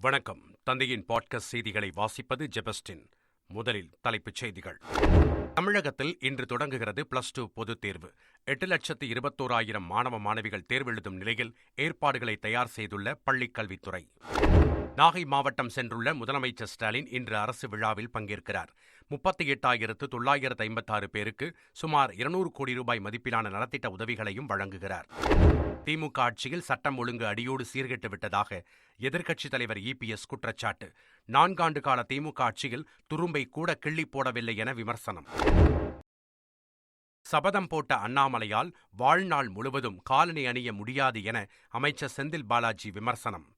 வணக்கம். தந்தையின் பாட்காஸ்ட் செய்திகளை வாசிப்பது ஜெபஸ்டின். முதலில் தலைப்புச் செய்திகள். தமிழகத்தில் இன்று தொடங்குகிறது பிளஸ் டூ பொதுத் தேர்வு. எட்டு லட்சத்து இருபத்தோராயிரம் மாணவ மாணவிகள் தேர்வெழுதும் நிலையில் ஏற்பாடுகளை தயார் செய்துள்ள பள்ளிக் கல்வித்துறை. நாகை மாவட்டம் சென்றுள்ள முதலமைச்சர் ஸ்டாலின் இன்று அரசு விழாவில் பங்கேற்கிறார். முப்பத்தி எட்டாயிரத்து தொள்ளாயிரத்து ஐம்பத்தாறு பேருக்கு சுமார் இருநூறு கோடி ரூபாய் மதிப்பிலான நலத்திட்ட உதவிகளையும் வழங்குகிறார். திமுக ஆட்சியில் சட்டம் ஒழுங்கு அடியோடு சீர்கெட்டு விட்டதாக எதிர்க்கட்சித் தலைவர் இபிஎஸ் குற்றச்சாட்டு. நான்காண்டு கால திமுக ஆட்சியில் துரும்பை கூட கிள்ளி போடவில்லை என விமர்சனம். சபதம் போட்ட அண்ணாமலையால் வாழ்நாள் முழுவதும் காலணி அணிய முடியாது என அமைச்சர் செந்தில் பாலாஜி விமர்சனம்.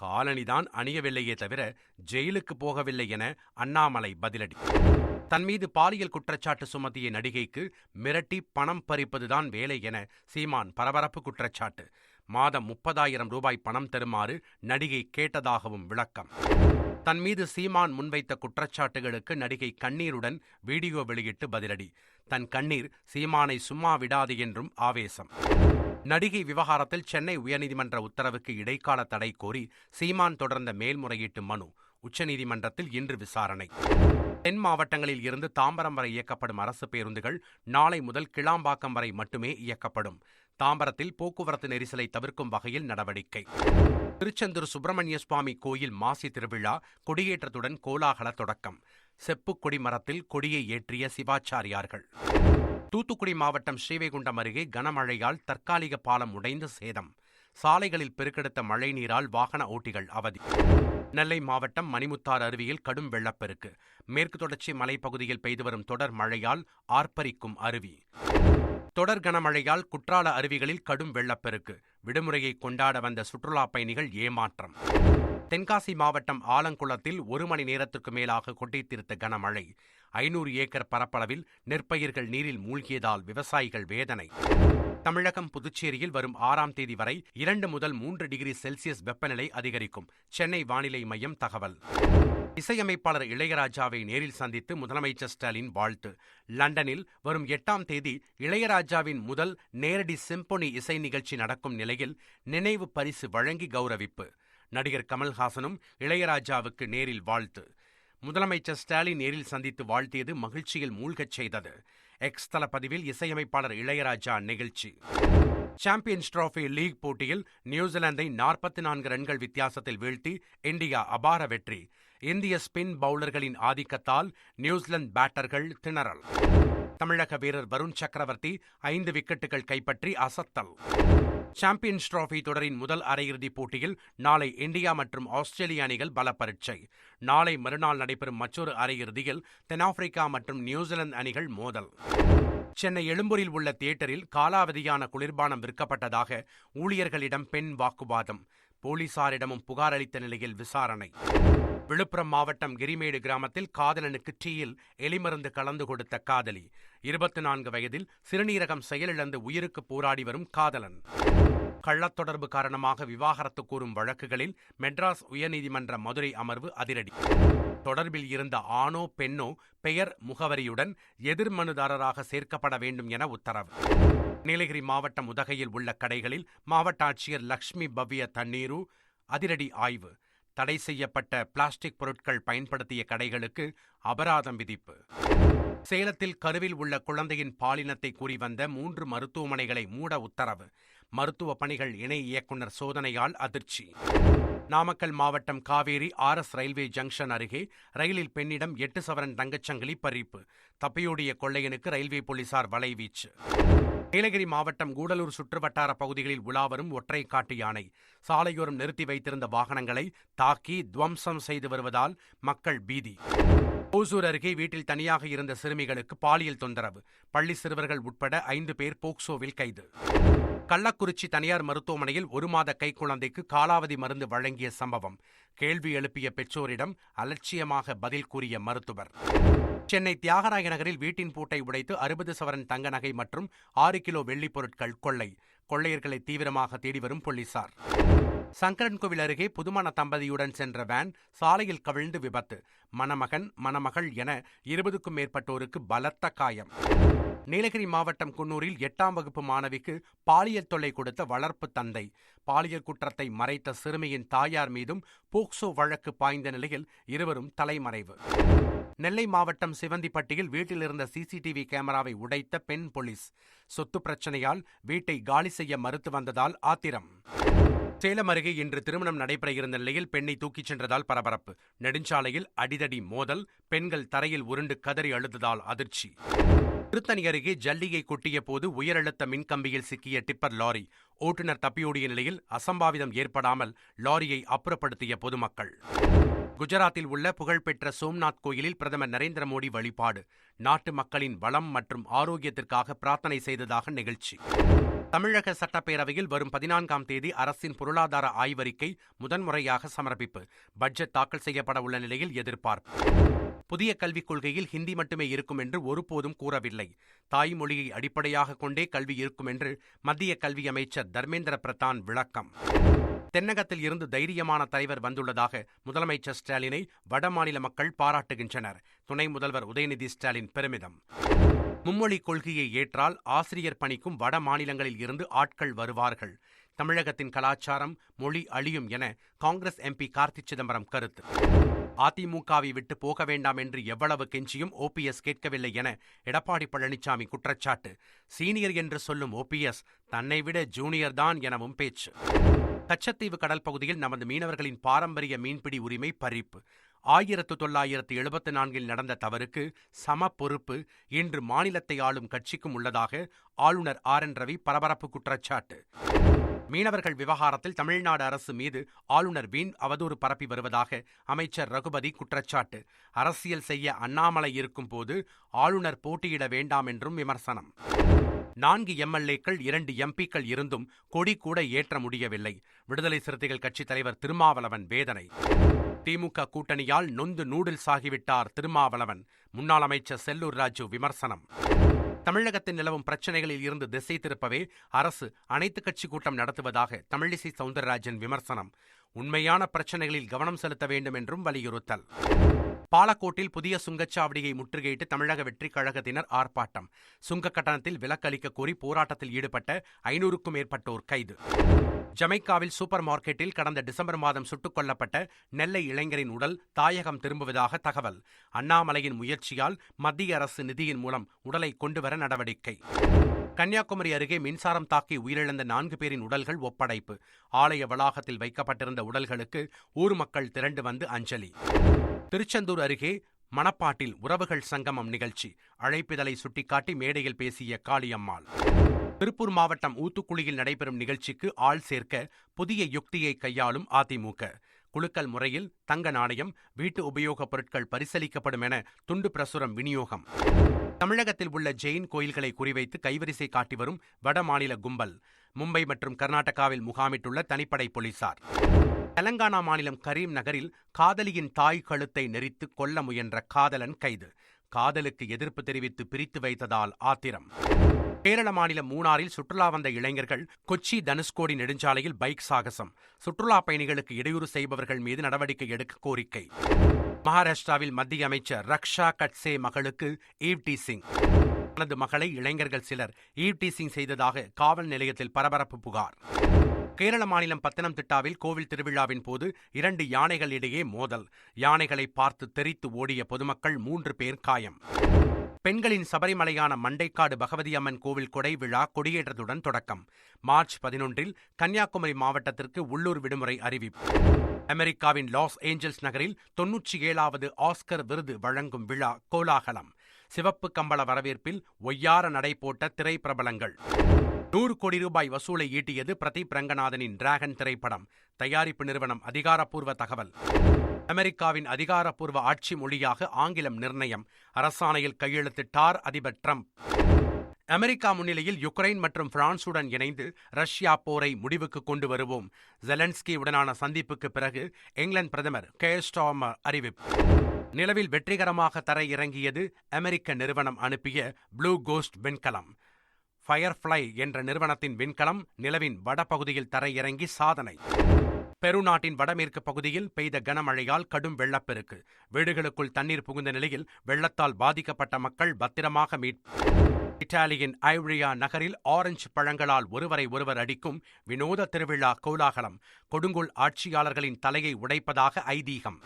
காலனிதான் அணியவில்லையே தவிர ஜெயிலுக்கு போகவில்லை என அண்ணாமலை பதிலடி தன் மீது பாலியல் குற்றச்சாட்டு சுமத்திய நடிகைக்கு மிரட்டி பணம் பறிப்பதுதான் வேலை என சீமான் பரபரப்பு குற்றச்சாட்டு. மாதம் முப்பதாயிரம் ரூபாய் பணம் தருமாறு நடிகை கேட்டதாகவும் விளக்கம். தன் மீது சீமான் முன்வைத்த குற்றச்சாட்டுகளுக்கு நடிகை கண்ணீருடன் வீடியோ வெளியிட்டு பதிலடி. தன் கண்ணீர் சீமானை சும்மா விடாது என்றும் ஆவேசம். நடிகை விவகாரத்தில் சென்னை உயர்நீதிமன்ற உத்தரவுக்கு இடைக்கால தடை கோரி சீமான் தொடர்ந்த மேல்முறையீட்டு மனு. உச்சநீதிமன்றத்தில் இன்று விசாரணை. தென் மாவட்டங்களில் இருந்து தாம்பரம் வரை இயக்கப்படும் அரசு பேருந்துகள் நாளை முதல் கிளாம்பாக்கம் வரை மட்டுமே இயக்கப்படும். தாம்பரத்தில் போக்குவரத்து நெரிசலை தவிர்க்கும் வகையில் நடவடிக்கை. திருச்செந்தூர் சுப்பிரமணிய சுவாமி கோயில் மாசி திருவிழா கொடியேற்றத்துடன் கோலாகல தொடக்கம். செப்புக்கொடி மரத்தில் கொடியை ஏற்றிய சிவாச்சாரியார்கள். தூத்துக்குடி மாவட்டம் ஸ்ரீவைகுண்டம் அருகே கனமழையால் தற்காலிக பாலம் உடைந்து சேதம். சாலைகளில் பெருக்கெடுத்த மழைநீரால் வாகன ஓட்டிகள் அவதி. நெல்லை மாவட்டம் மணிமுத்தார் அருவியில் கடும் வெள்ளப்பெருக்கு. மேற்கு தொடர்ச்சி மலைப்பகுதியில் பெய்து வரும் தொடர் மழையால் ஆர்ப்பரிக்கும் அருவி. தொடர் கனமழையால் குற்றால அருவிகளில் கடும் வெள்ளப்பெருக்கு. விடுமுறையை கொண்டாட வந்த சுற்றுலா பயணிகள் ஏமாற்றம். தென்காசி மாவட்டம் ஆலங்குளத்தில் ஒரு மணி நேரத்திற்கு மேலாக கொட்டித்திருத்த கனமழை. ஐநூறு ஏக்கர் பரப்பளவில் நெற்பயிர்கள் நீரில் மூழ்கியதால் விவசாயிகள் வேதனை. தமிழகம் புதுச்சேரியில் வரும் ஆறாம் தேதி வரை இரண்டு முதல் மூன்று டிகிரி செல்சியஸ் வெப்பநிலை அதிகரிக்கும். சென்னை வானிலை மையம் தகவல். இசையமைப்பாளர் இளையராஜாவை நேரில் சந்தித்து முதலமைச்சர் ஸ்டாலின் வாழ்த்து. லண்டனில் வரும் எட்டாம் தேதி இளையராஜாவின் முதல் நேரடி சிம்பொனி இசை நிகழ்ச்சி நடக்கும் நிலையில் நினைவு பரிசு வழங்கி கௌரவிப்பு. நடிகர் கமல்ஹாசனும் இளையராஜாவுக்கு நேரில் வாழ்த்து. முதலமைச்சர் ஸ்டாலின் நேரில் சந்தித்து வாழ்த்தியது மகிழ்ச்சியில் மூழ்கச் செய்தது. எக்ஸ் தள பதிவில் இசையமைப்பாளர் இளையராஜா நிகழ்ச்சி. சாம்பியன்ஸ் டிராபி லீக் போட்டியில் நியூசிலாந்தை நாற்பத்தி நான்கு ரன்கள் வித்தியாசத்தில் வீழ்த்தி இந்தியா அபார வெற்றி. இந்திய ஸ்பின் பவுலர்களின் ஆதிக்கத்தால் நியூசிலாந்து பேட்டர்கள் திணறல். தமிழக வீரர் வருண் சக்கரவர்த்தி ஐந்து விக்கெட்டுகள் கைப்பற்றி அசத்தல். சாம்பியன்ஸ் டிராபி தொடரின் முதல் அரையிறுதிப் போட்டியில் நாளை இந்தியா மற்றும் ஆஸ்திரேலிய அணிகள் பல பரீட்சை நாளை மறுநாள் நடைபெறும் மற்றொரு அரையிறுதியில் தென்னாப்பிரிக்கா மற்றும் நியூசிலாந்து அணிகள் மோதல். சென்னை எழும்பூரில் உள்ள தியேட்டரில் காலாவதியான குளிர்பானம் விற்கப்பட்டதாக ஊழியர்களிடம் பெண் வாக்குவாதம். போலீசாரிடமும் புகார் அளித்த நிலையில் விசாரணை. விழுப்புரம் மாவட்டம் கிரிமேடு கிராமத்தில் காதலனுக்கு டீயில் எலிமருந்து கலந்து கொடுத்த காதலி. இருபத்தி நான்கு வயதில் சிறுநீரகம் செயலிழந்து உயிருக்கு போராடி வரும் காதலன். கள்ளத் தொடர்பு காரணமாக விவாகரத்து கூறும் வழக்குகளில் மெட்ராஸ் உயர்நீதிமன்ற மதுரை அமர்வு அதிரடி. தொடர்பில் இருந்த ஆணோ பெண்ணோ பெயர் முகவரியுடன் எதிர் மனுதாரராக சேர்க்கப்பட வேண்டும் என உத்தரவு. நீலகிரி மாவட்டம் உதகையில் உள்ள கடைகளில் மாவட்ட ஆட்சியர் லக்ஷ்மி பவ்ய தண்ணீரு அதிரடி ஆய்வு. தடை செய்யப்பட்ட பிளாஸ்டிக் பொருட்கள் பயன்படுத்திய கடைகளுக்கு அபராதம் விதிப்பு. சேலத்தில் கருவில் உள்ள குழந்தையின் பாலினத்தை கூறி வந்த மூன்று மருத்துவமனைகளை மூட உத்தரவு. மருத்துவ பணிகள் இணை இயக்குநர் சோதனையால் அதிர்ச்சி. நாமக்கல் மாவட்டம் Kaveri R S railway junction அருகே ரயிலில் பெண்ணிடம் எட்டு சவரன் தங்கச்சங்கிலி பறிப்பு. தப்பியோடிய கொள்ளையனுக்கு ரயில்வே போலீசார் வலைவீச்சு நீலகிரி மாவட்டம் கூடலூர் சுற்றுவட்டார பகுதிகளில் உலாவரும் ஒற்றை காட்டு யானை. சாலையோரம் நிறுத்தி வைத்திருந்த வாகனங்களை தாக்கி துவம்சம் செய்து வருவதால் மக்கள் பீதி. ஓசூர் அருகே வீட்டில் தனியாக இருந்த சிறுமிகளுக்கு பாலியல் தொந்தரவு. பள்ளி சிறுவர்கள் உட்பட ஐந்து பேர் போக்சோவில் கைது. கள்ளக்குறிச்சி தனியார் மருத்துவமனையில் ஒரு மாத கைக்குழந்தைக்கு காலாவதி மருந்து வழங்கிய சம்பவம். கேள்வி எழுப்பிய பெற்றோரிடம் அலட்சியமாக பதில் கூறிய மருத்துவர். சென்னை தியாகராய நகரில் வீட்டின் பூட்டை உடைத்து அறுபது சவரன் தங்க நகை மற்றும் ஆறு கிலோ வெள்ளிப் பொருட்கள் கொள்ளை. கொள்ளையர்களை தீவிரமாக தேடி வரும் போலீசார். சங்கரன்கோவில் அருகே புதுமண தம்பதியுடன் சென்ற வேன் சாலையில் கவிழ்ந்து விபத்து. மணமகன் மணமகள் என இருபதுக்கும் மேற்பட்டோருக்கு பலத்த காயம். நீலகிரி மாவட்டம் குன்னூரில் எட்டாம் வகுப்பு மாணவிக்கு பாலியல் தொல்லை கொடுத்த வளர்ப்பு தந்தை. பாலியல் குற்றத்தை மறைத்த சிறுமியின் தாயார் மீதும் போக்சோ வழக்கு பாய்ந்த நிலையில் இருவரும் தலைமறைவு. நெல்லை மாவட்டம் சிவந்திப்பட்டியில் வீட்டில் இருந்த சிசிடிவி கேமராவை உடைத்த பெண் போலீஸ். சொத்து பிரச்சனையால் வீட்டை காலி செய்ய மறுத்து வந்ததால் ஆத்திரம். சேலம் அருகே இன்று திருமணம் நடைபெற இருந்த நிலையில் பெண்ணை தூக்கிச் சென்றதால் பரபரப்பு. நெடுஞ்சாலையில் அடிதடி மோதல் பெண்கள் தரையில் உருண்டு கதறி அழுததால் அதிர்ச்சி. திருத்தணி அருகே ஜல்லியை கொட்டிய போது உயரழுத்த மின்கம்பியில் சிக்கிய டிப்பர் லாரி. ஓட்டுநர் தப்பியோடிய நிலையில் அசம்பாவிதம் ஏற்படாமல் லாரியை அப்புறப்படுத்திய பொதுமக்கள். குஜராத்தில் உள்ள புகழ்பெற்ற சோம்நாத் கோயிலில் பிரதமர் நரேந்திர மோடி வழிபாடு. நாட்டு மக்களின் வளம் மற்றும் ஆரோக்கியத்திற்காக பிரார்த்தனை செய்ததாக நிகழ்ச்சி. தமிழக சட்டப்பேரவையில் வரும் பதினான்காம் தேதி அரசின் பொருளாதார ஆய்வறிக்கை முதன்முறையாக சமர்ப்பிப்பு. பட்ஜெட் தாக்கல் செய்யப்பட உள்ள நிலையில் எதிர்பார்ப்பு. புதிய கல்விக் கொள்கையில் ஹிந்தி மட்டுமே இருக்கும் என்று ஒருபோதும் கூறவில்லை. தாய்மொழியை அடிப்படையாக கொண்டே கல்வி இருக்கும் என்று மத்திய கல்வி அமைச்சர் தர்மேந்திர பிரதான் விளக்கம். தென்னகத்தில் இருந்து தைரியமான தலைவர் வந்துள்ளதாக முதலமைச்சர் ஸ்டாலினை வடமாநில மக்கள் பாராட்டுகின்றனர். துணை முதல்வர் உதயநிதி ஸ்டாலின் பெருமிதம். மும்மொழி கொள்கையை ஏற்றால் ஆசிரியர் பணிக்கும் வட மாநிலங்களில் இருந்து ஆட்கள் வருவார்கள். தமிழகத்தின் கலாச்சாரம் மொழி அழியும் என காங்கிரஸ் எம்பி கார்த்தி சிதம்பரம் கருத்து. அதிமுகவை விட்டு போக வேண்டாம் என்று எவ்வளவு கெஞ்சியும் ஓபிஎஸ் கேட்கவில்லை என எடப்பாடி பழனிசாமி குற்றச்சாட்டு. சீனியர் என்று சொல்லும் ஓபிஎஸ் தன்னை விட ஜூனியர் தான் எனவும் பேச்சு. கச்சத்தீவு கடல் பகுதியில் நமது மீனவர்களின் பாரம்பரிய மீன்பிடி உரிமை பறிப்பு. ஆயிரத்து தொள்ளாயிரத்து எழுபத்து நான்கில் நடந்த தவறுக்கு சம பொறுப்பு இன்று மாநிலத்தை ஆளும் கட்சிக்கும் உள்ளதாக ஆளுநர் ஆர் என் ரவி பரபரப்பு குற்றச்சாட்டு. மீனவர்கள் விவகாரத்தில் தமிழ்நாடு அரசு மீது ஆளுநர் வீண் அவதூறு பரப்பி வருவதாக அமைச்சர் ரகுபதி குற்றச்சாட்டு. அரசியல் செய்ய அண்ணாமலை இருக்கும் போது ஆளுநர் போட்டியிட வேண்டாம் என்றும் விமர்சனம். நான்கு எம்எல்ஏக்கள் இரண்டு எம்பிக்கள் இருந்தும் கொடி கூட ஏற்ற முடியவில்லை. விடுதலை சிறுத்தைகள் கட்சித் தலைவர் திருமாவளவன் வேதனை. திமுக கூட்டணியால் நொந்து நூடுல்ஸ் ஆகிவிட்டார் திருமாவளவன். முன்னாள் அமைச்சர் செல்லூர் ராஜு விமர்சனம். தமிழகத்தில் நிலவும் பிரச்சினைகளில் இருந்து திசை திருப்பவே அரசு அனைத்து கட்சி கூட்டம் நடத்துவதாக தமிழிசை சவுந்தரராஜன் விமர்சனம். உண்மையான பிரச்சினைகளில் கவனம் செலுத்த வேண்டும் என்றும் வலியுறுத்தல். பாலக்கோட்டில் புதிய சுங்கச்சாவடியை முற்றுகையிட்டு தமிழக வெற்றிக் கழகத்தினர் ஆர்ப்பாட்டம். சுங்க கட்டணத்தில் விலக்களிக்க கோரி போராட்டத்தில் ஈடுபட்ட ஐநூறுக்கும் மேற்பட்டோர் கைது. ஜமைக்காவில் சூப்பர் மார்க்கெட்டில் கடந்த டிசம்பர் மாதம் சுட்டுக் கொல்லப்பட்ட நெல்லை இளைஞரின் உடல் தாயகம் திரும்புவதாக தகவல். அண்ணாமலையின் முயற்சியால் மத்திய அரசு நிதியின் மூலம் உடலை கொண்டுவர நடவடிக்கை. கன்னியாகுமரி அருகே மின்சாரம் தாக்கி உயிரிழந்த நான்கு பேரின் உடல்கள் ஒப்படைப்பு. ஆலய வளாகத்தில் வைக்கப்பட்டிருந்த உடல்களுக்கு ஊர் மக்கள் திரண்டு வந்து அஞ்சலி. திருச்செந்தூர் அருகே மணப்பாட்டில் உறவுகள் சங்கமம் நிகழ்ச்சி. அழைப்பிதழை சுட்டிக்காட்டி மேடையில் பேசிய காளியம்மாள். திருப்பூர் மாவட்டம் ஊத்துக்குழியில் நடைபெறும் நிகழ்ச்சிக்கு ஆள் சேர்க்க புதிய யுக்தியை கையாளும் அதிமுக. குழுக்கள் முறையில் தங்க நாணயம் வீட்டு உபயோகப் பொருட்கள் பரிசளிக்கப்படும் என துண்டு பிரசுரம் விநியோகம். தமிழகத்தில் உள்ள ஜெயின் கோயில்களை குறிவைத்து கைவரிசை காட்டி வரும் வடமாநில கும்பல். மும்பை மற்றும் கர்நாடகாவில் முகாமிட்டுள்ள தனிப்படை போலீசார். தெலங்கானா மாநிலம் கரீம் நகரில் காதலியின் தாய் கழுத்தை நெறித்து கொல்ல முயன்ற காதலன் கைது. காதலுக்கு எதிர்ப்பு தெரிவித்து பிரித்து வைத்ததால் ஆத்திரம். கேரள மாநிலம் மூணாறில் சுற்றுலா வந்த இளைஞர்கள் கொச்சி தனுஷ்கோடி நெடுஞ்சாலையில் பைக் சாகசம். சுற்றுலா பயணிகளுக்கு இடையூறு செய்பவர்கள் மீது நடவடிக்கை எடுக்க கோரிக்கை. மகாராஷ்டிராவில் மத்திய அமைச்சர் ரக்ஷா கட்சே மகளுக்கு ஈவ் டி சிங். தனது மகளை இளைஞர்கள் சிலர் ஈவ் டி சிங் செய்ததாக காவல் நிலையத்தில் பரபரப்பு புகார். கேரள மாநிலம் பத்தனம்திட்டாவில் கோவில் திருவிழாவின் போது இரண்டு யானைகள் இடையே மோதல். யானைகளை பார்த்து தெரித்து ஓடிய பொதுமக்கள் மூன்று பேர் காயம். பெண்களின் சபரிமலையான மண்டைக்காடு பகவதி அம்மன் கோவில் கொடை விழா கொடியேற்றத்துடன் தொடக்கம். மார்ச் பதினொன்றில் கன்னியாகுமரி மாவட்டத்திற்கு உள்ளூர் விடுமுறை அறிவிப்பு. அமெரிக்காவின் லாஸ் ஏஞ்சல்ஸ் நகரில் தொன்னூற்றி ஏழாவது ஆஸ்கர் விருது வழங்கும் விழா கோலாகலம். சிவப்பு கம்பள வரவேற்பில் ஒய்யார நடை போட்ட திரைப்பிரபலங்கள். நூறு கோடி ரூபாய் வசூலை ஈட்டியது பிரதீப் ரங்கநாதனின் டிராகன் திரைப்படம். தயாரிப்பு நிறுவனம் அதிகாரப்பூர்வ தகவல். அமெரிக்காவின் அதிகாரப்பூர்வ ஆட்சி மொழியாக ஆங்கிலம் நிர்ணயம். அரசாணையில் கையெழுத்திட்டார் அதிபர் டிரம்ப். அமெரிக்கா முன்னிலையில் யுக்ரைன் மற்றும் பிரான்சுடன் இணைந்து ரஷ்யா போரை முடிவுக்கு கொண்டு வருவோம். ஜெலன்ஸ்கி உடனான சந்திப்புக்கு பிறகு இங்கிலாந்து பிரதமர் கேஸ்டாமர் அறிவிப்பு. நிலவில் வெற்றிகரமாக தரையிறங்கியது அமெரிக்க நிறுவனம் அனுப்பிய ப்ளூ கோஸ்ட் விண்கலம். ஃபயர்ஃப்ளை என்ற நிறுவனத்தின் விண்கலம் நிலவின் வடபகுதியில் தரையிறங்கி சாதனை. பெரு நாட்டின் வடமேற்கு பகுதியில் பெய்த கனமழையால் கடும் வெள்ளப்பெருக்கு. வீடுகளுக்குள் தண்ணீர் புகுந்த நிலையில் வெள்ளத்தால் பாதிக்கப்பட்ட மக்கள் பத்திரமாக மீட்பு இத்தாலியின் ஐவ்ரியா நகரில் ஆரஞ்சு பழங்களால் ஒருவரை ஒருவர் அடிக்கும் வினோத திருவிழா கோலாகலம். கொடுங்கோல் ஆட்சியாளர்களின் தலையை உடைப்பதாக ஐதீகம்.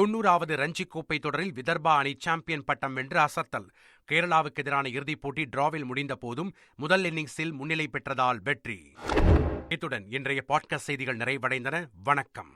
தொன்னூறாவது ரஞ்சி கோப்பை தொடரில் விதர்பா அணி சாம்பியன் பட்டம் வென்று அசத்தல். கேரளாவுக்கு எதிரான இறுதிப் போட்டி டிராவில் முடிந்த போதும் முதல் இன்னிங்ஸில் முன்னிலை பெற்றதால் வெற்றி. இத்துடன் இன்றைய பாட்காஸ்ட் செய்திகள் நிறைவடைந்தன. வணக்கம்.